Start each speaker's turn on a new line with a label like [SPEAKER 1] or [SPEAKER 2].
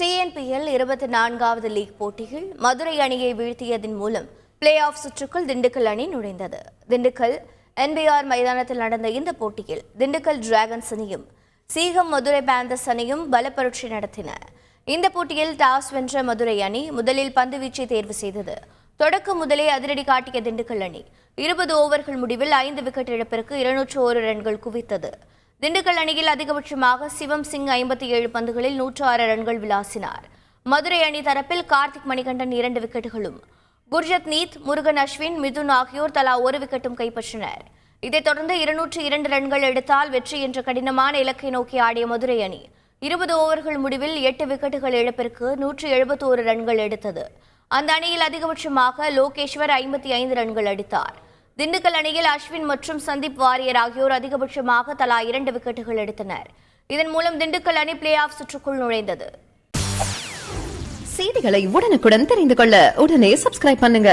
[SPEAKER 1] TNPL இருபத்தி நான்காவது league போட்டியில் மதுரை அணியை வீழ்த்தியதன் மூலம் பிளே ஆஃப் சுற்றுக்குள் திண்டுக்கல் அணி நுழைந்தது. திண்டுக்கல் என்பிஆர் மைதானத்தில் நடந்த இந்த போட்டியில் திண்டுக்கல் டிராகன்ஸ் அணியும் சீகம் மதுரை பேந்தர்ஸ் அணியும் பலப்பரட்சி நடத்தின. இந்த போட்டியில் டாஸ் வென்ற மதுரை அணி முதலில் பந்து வீச்சை தேர்வு செய்தது. தொடக்கம் முதலே அதிரடி காட்டிய திண்டுக்கல் அணி இருபது ஓவர்கள் முடிவில் ஐந்து விக்கெட் இழப்பிற்கு இருநூற்று ஒரு ரன்கள் குவித்தது. திண்டுக்கல் அணியில் அதிகபட்சமாக சிவம் சிங் ஐம்பத்தி ஏழு பந்துகளில் நூற்று ஆறு ரன்கள் விளாசினார். மதுரை அணி தரப்பில் கார்த்திக் மணிகண்டன் இரண்டு விக்கெட்டுகளும். குர்ஜத் நீத் முருகன் அஸ்வின் மிதுன் ஆகியோர் தலா ஒரு விக்கெட்டும் கைப்பற்றினர். இதைத் தொடர்ந்து இருநூற்று இரண்டு ரன்கள் எடுத்தால் வெற்றி என்ற கடினமான இலக்கை நோக்கி ஆடிய மதுரை அணி இருபது ஓவர்கள் முடிவில் எட்டு விக்கெட்டுகள் இழப்பிற்கு நூற்று எழுபத்தோரு ரன்கள் எடுத்தது. அந்த அணியில் அதிகபட்சமாக லோகேஸ்வர் ஐம்பத்தி ஐந்து ரன்கள் அடித்தார். திண்டுக்கல் அணியில் அஸ்வின் மற்றும் சந்தீப் வாரியர் ஆகியோர் அதிகபட்சமாக தலா இரண்டு விக்கெட்டுகள் எடுத்தனர். இதன் மூலம் திண்டுக்கல் அணி பிளே ஆஃப் சுற்றுக்குள் நுழைந்தது.
[SPEAKER 2] செய்திகளை உடனுக்குடன் தெரிந்து கொள்ள உடனே சப்ஸ்கிரைப் பண்ணுங்க.